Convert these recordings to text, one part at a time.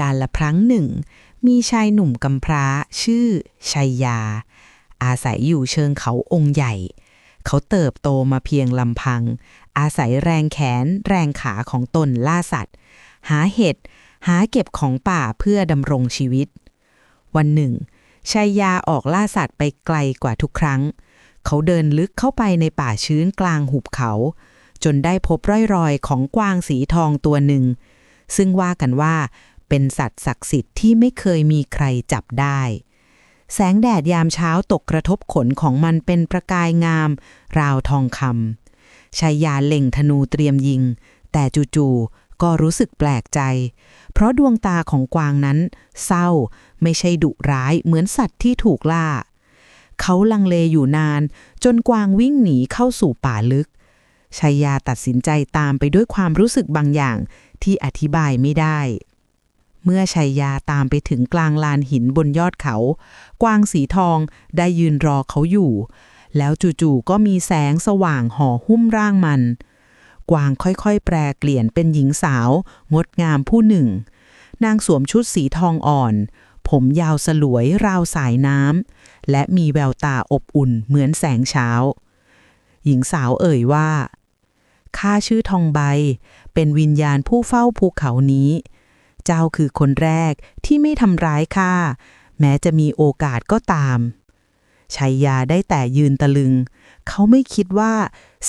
การละพลั้งหนึ่ง มีชายหนุ่มกำพร้าชื่อชัยยา อาศัยอยู่เชิงเขาองค์ใหญ่ เขาเติบโตมาเพียงลำพัง อาศัยแรงแขนแรงขาของตนล่าสัตว์ หาเห็ด หาเก็บของป่าเพื่อดำรงชีวิต วันหนึ่งชัยยาออกล่าสัตว์ไปไกลกว่าทุกครั้ง เขาเดินลึกเข้าไปในป่าชื้นกลางหุบเขา จนได้พบร่อยรอยของกวางสีทองตัวหนึ่ง ซึ่งว่ากันว่า เป็นสัตว์ศักดิ์สิทธิ์ที่ไม่เคยมีใครจับได้ แสงแดดยามเช้าตกกระทบขนของมันเป็นประกายงาม ราวทองคำชายาเล็งธนูเตรียมยิง แต่จู่ๆก็รู้สึกแปลกใจ เพราะดวงตาของกวางนั้น เศร้าไม่ใช่ดุร้ายเหมือนสัตว์ที่ถูกล่า เขาลังเลอยู่นาน จนกวางวิ่งหนีเข้าสู่ป่าลึกชายาตัดสินใจตามไปด้วยความรู้สึกบางอย่างที่อธิบายไม่ได้ เมื่อชัยยาตามไปถึงกลางลานหินบนยอดเขา กวางสีทองได้ยืนรอเขาอยู่ แล้วจู่ๆก็มีแสงสว่างห่อหุ้มร่างมัน กวางค่อยๆ แปลเปลี่ยนเป็นหญิงสาว งดงามผู้หนึ่ง นางสวมชุดสีทองอ่อน ผมยาวสลวยราวสายน้ำ และมีแววตาอบอุ่นเหมือนแสงเช้า หญิงสาวเอ่ยว่าข้าชื่อทองใบ เป็นวิญญาณผู้เฝ้าภูเขานี้ เจ้าคือคนแรกที่ไม่ทำร้ายข้าแม้จะมีโอกาสก็ตามชัยยาได้แต่ยืนตะลึง เขาไม่คิดว่า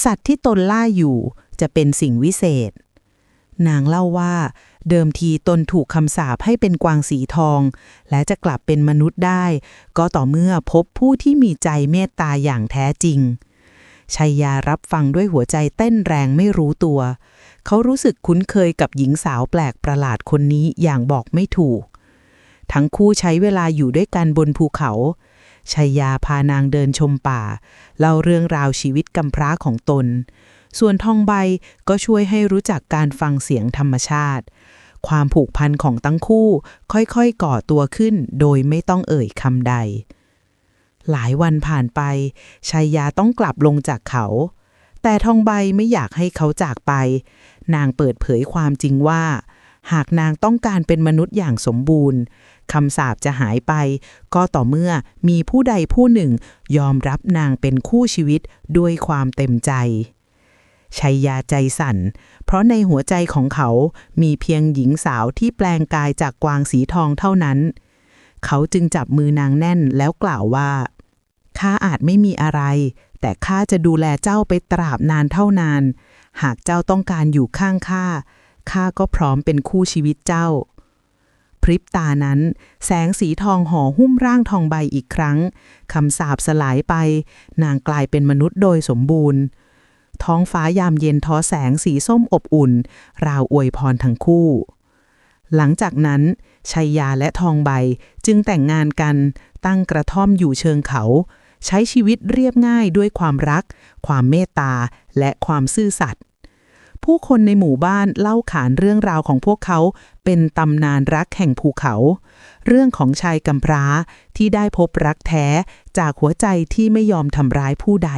สัตว์ที่ตนล่าอยู่จะเป็นสิ่งวิเศษ นางเล่าว่า เดิมทีตนถูกคำสาปให้เป็นกวางสีทอง และจะกลับเป็นมนุษย์ได้ ก็ต่อเมื่อพบผู้ที่มีใจเมตตาอย่างแท้จริง ชัยยารับฟังด้วยหัวใจเต้นแรงไม่รู้ตัว เขารู้สึกคุ้นเคยกับหญิงสาวแปลกประหลาดคนนี้อย่างบอกไม่ถูก ทั้งคู่ใช้เวลาอยู่ด้วยกันบนภูเขาชัยยาพานางเดินชมป่า เล่าเรื่องราวชีวิตกำพร้าของตน ส่วนทองใบก็ช่วยให้รู้จักการฟังเสียงธรรมชาติ ความผูกพันของทั้งคู่ค่อยๆก่อตัวขึ้นโดยไม่ต้องเอ่ยคำใด หลายวันผ่านไปชัยยาต้องกลับลงจากเขา แต่ทองใบไม่อยากให้เขาจากไป นางเปิดเผยความจริงว่า หากนางต้องการเป็นมนุษย์อย่างสมบูรณ์คำสาปจะหายไป ก็ต่อเมื่อมีผู้ใดผู้หนึ่ง ยอมรับนางเป็นคู่ชีวิตด้วยความเต็มใจชัยยาใจสั่น เพราะในหัวใจของเขามีเพียงหญิงสาวที่แปลงกายจากกวางสีทองเท่านั้น เขาจึงจับมือนางแน่นแล้วกล่าวว่า ข้าอาจไม่มีอะไร แต่ข้าจะดูแลเจ้าไปตราบนานเท่านาน หากเจ้าต้องการอยู่ข้างข้า ข้าก็พร้อมเป็นคู่ชีวิตเจ้า พริบตานั้น แสงสีทองห่อหุ้มร่างทองใบอีกครั้ง คำสาปสลายไป นางกลายเป็นมนุษย์โดยสมบูรณ์ ท้องฟ้ายามเย็นทอแสงสีส้มอบอุ่น ราวอวยพรทั้งคู่ หลังจากนั้น ชัยยาและทองใบ จึงแต่งงานกันตั้งกระท่อมอยู่เชิงเขา ใช้ชีวิตเรียบง่ายด้วยความรัก ความเมตตา และความซื่อสัตย์ผู้คนในหมู่บ้านเล่าขานเรื่องราวของพวกเขาเป็นตำนานรักแห่งภูเขา เรื่องของชายกำพร้าที่ได้พบรักแท้จากหัวใจที่ไม่ยอมทำร้ายผู้ใด